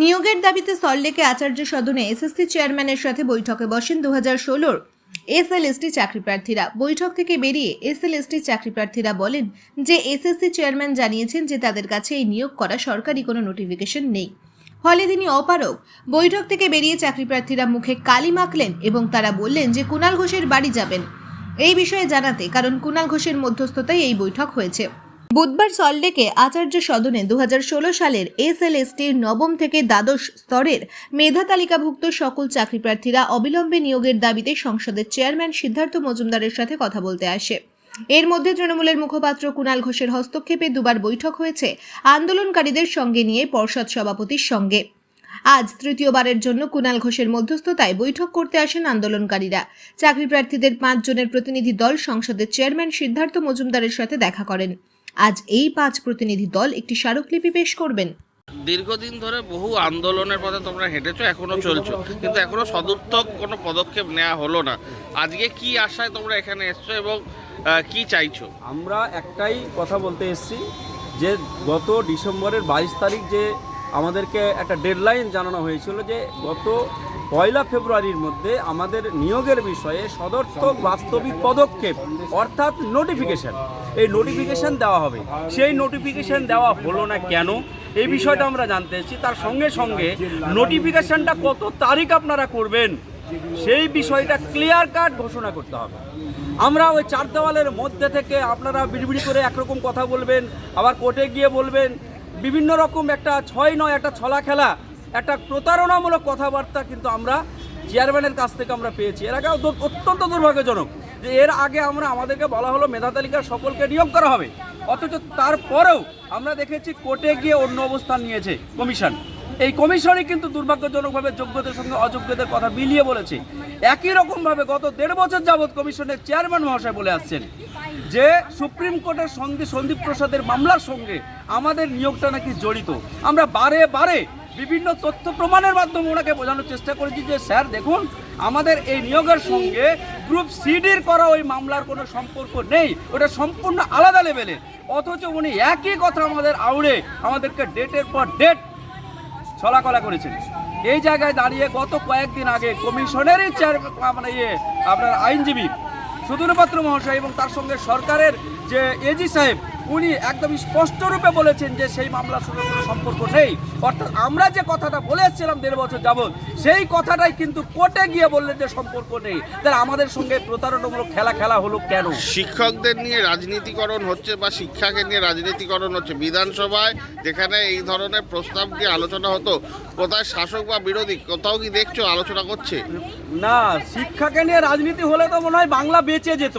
নিয়োগের দাবিতে সল্টলেকে আচার্য সদনে এসএসসি চেয়ারম্যানের সাথে বৈঠকে বসেন দু হাজার ষোলোর এসএলএসটি চাকরি প্রার্থীরা বৈঠক থেকে বেরিয়ে এসএলএসটি চাকরি প্রার্থীরা বলেন যে এসএসসি চেয়ারম্যান জানিয়েছেন যে তাদের কাছে এই নিয়োগ করা সরকারি কোনো নোটিফিকেশন নেই। ফলে তিনি অপারক বৈঠক থেকে বেরিয়ে চাকরি প্রার্থীরা মুখে কালি মাখলেন এবং তারা বললেন যে কুণাল ঘোষের বাড়ি যাবেন। এই বিষয়ে জানাতে, কারণ কুণাল ঘোষের মধ্যস্থতায় এই বৈঠক হয়েছে। বুধবার সল্টলেকে আচার্য সদনে দু হাজার ষোলো সালের এস এসএলএসটির নবম থেকে দ্বাদশ স্তরের মেধা তালিকাভুক্ত সকল চাকরি প্রার্থীরা অবিলম্বে নিয়োগের দাবিতে সংসদের চেয়ারম্যান সিদ্ধার্থ মজুমদারের সাথে কথা বলতে আসে। এর মধ্যে তৃণমূলের মুখপাত্র কুণাল ঘোষের হস্তক্ষেপে দুবার বৈঠক হয়েছে আন্দোলনকারীদের সঙ্গে নিয়ে পর্ষদ সভাপতির সঙ্গে। আজ তৃতীয়বারের জন্য কুণাল ঘোষের মধ্যস্থতায় বৈঠক করতে আসেন আন্দোলনকারীরা। চাকরি প্রার্থীদের পাঁচ জনের প্রতিনিধি দল সংসদের চেয়ারম্যান সিদ্ধার্থ মজুমদারের সাথে দেখা করেন। আজ এই পাঁচ প্রতিনিধি দল একটি স্মারকলিপি পেশ করবেন। দীর্ঘদিন ধরে বহু আন্দোলনের পথে তোমরা হেঁটেছো এখনও চলছো। কিন্তু এখনও সদর্থক কোনো পদক্ষেপ নেওয়া হলো না। আজকে কি আশায় তোমরা এখানে এসছো এবং কি চাইছো? আমরা একটাই কথা বলতে এসেছি যে গত ডিসেম্বরের বাইশ তারিখ যে আমাদেরকে একটা ডেডলাইন জানানো হয়েছিল যে গত পয়লা ফেব্রুয়ারির মধ্যে আমাদের নিয়োগের বিষয়ে সদর্থক বাস্তবিক পদক্ষেপ অর্থাৎ নোটিফিকেশন এই নোটিফিকেশান দেওয়া হবে। সেই নোটিফিকেশান দেওয়া হলো না কেন? এই বিষয়টা আমরা জানতে এসেছি। তার সঙ্গে সঙ্গে নোটিফিকেশানটা কত তারিখ আপনারা করবেন, সেই বিষয়টা ক্লিয়ার কাট ঘোষণা করতে হবে। আমরা ওই চার দেওয়ালের মধ্যে থেকে আপনারা বিড়বিড়ি করে একরকম কথা বলবেন, আবার কোর্টে গিয়ে বলবেন, বিভিন্ন রকম একটা ছয় নয়, একটা ছলা খেলা, একটা প্রতারণামূলক কথাবার্তা কিন্তু আমরা চেয়ারম্যানের কাছ থেকে আমরা পেয়েছি। এর আগে অত্যন্ত দুর্ভাগ্যজনক যে এর আগে আমরা আমাদেরকে বলা হলো মেধা তালিকার সকলকে নিয়োগ করা হবে। অথচ তারপরেও আমরা দেখেছি কোর্টে গিয়ে অন্য অবস্থান নিয়েছে কমিশন। এই কমিশনই কিন্তু দুর্ভাগ্যজনকভাবে যোগ্যদের সঙ্গে অযোগ্যদের কথা মিলিয়ে বলেছে। একই রকমভাবে গত দেড় বছর যাবৎ কমিশনের চেয়ারম্যান মহাশয় বলে আসছেন যে, সুপ্রিম কোর্টের সঙ্গে সন্দীপ প্রসাদের মামলার সঙ্গে আমাদের নিয়োগটা নাকি জড়িত। আমরা বারে বারে বিভিন্ন তথ্য প্রমাণের মাধ্যমে ওনাকে বোঝানোর চেষ্টা করেছি যে, স্যার দেখুন, আমাদের এই নিয়োগের সঙ্গে গ্রুপ সিডির করা ওই মামলার কোনো সম্পর্ক নেই। ওটা সম্পূর্ণ আলাদা লেভেলে অথচ উনি একই কথা আমাদের আউড়ে, আমাদেরকে ডেটের পর ডেট ছলাকলা করেছেন। এই জায়গায় দাঁড়িয়ে গত কয়েকদিন আগে কমিশনেরই চেয়ার মানে ইয়ে আপনার আইনজীবী সুদূরপাত্র মহাশয় এবং তার সঙ্গে সরকারের যে এজি সাহেব উনি একদম স্পষ্টরূপে বলেছেন যে সেই মামলার সঙ্গে কোনো সম্পর্ক নেই। অর্থাৎ আমরা যে কথাটা বলে এসেছিলাম দেড় বছর যাবৎ সেই কথাটাই কিন্তু কোর্টে গিয়ে বললেন যে সম্পর্ক নেই। তাহলে আমাদের সঙ্গে প্রতারণামূলক খেলা খেলা হলো কেন? শিক্ষকদের নিয়ে রাজনীতিকরণ হচ্ছে বা শিক্ষাকে নিয়ে রাজনীতিকরণ হচ্ছে। বিধানসভায় যেখানে এই ধরনের প্রস্তাব নিয়ে আলোচনা হতো কোথায় শাসক বা বিরোধী কোথাও কি দেখছ আলোচনা করছে? না শিক্ষাকে নিয়ে রাজনীতি হলে তো মনে হয় বাংলা বেঁচে যেত।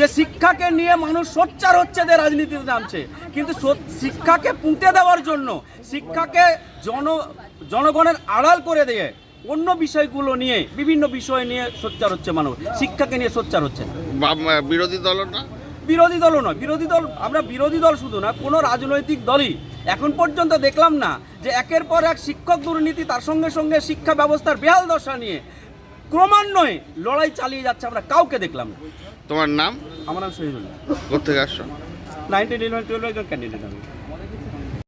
যে শিক্ষাকে নিয়ে মানুষ সোচ্চার হচ্ছে যে রাজনীতিতে নামছে কিন্তু শিক্ষাকে পুঁতে দেওয়ার জন্য শিক্ষাকে জন জনগণের আড়াল করে দিয়ে অন্য বিষয়গুলো নিয়ে বিভিন্ন বিষয় নিয়ে সোচ্চার হচ্ছে মানুষ শিক্ষাকে নিয়ে সোচ্চার হচ্ছে বিরোধী দলও না বিরোধী দলও নয় বিরোধী দল আমরা বিরোধী দল শুধু না কোনো রাজনৈতিক দলই। এখন পর্যন্ত দেখলাম না যে একের পর এক শিক্ষক দুর্নীতি তার সঙ্গে সঙ্গে শিক্ষা ব্যবস্থার বেহাল দশা নিয়ে ক্রমান্বয়ে লড়াই চালিয়ে যাচ্ছে আমরা কাউকে দেখলাম না। তোমার নাম? আমার নাম শহীদুল্লাহ। কোথেকে আসছো? নাইনটিন ইলেভেন টুয়েলভ একজন ক্যান্ডিডেট আমি।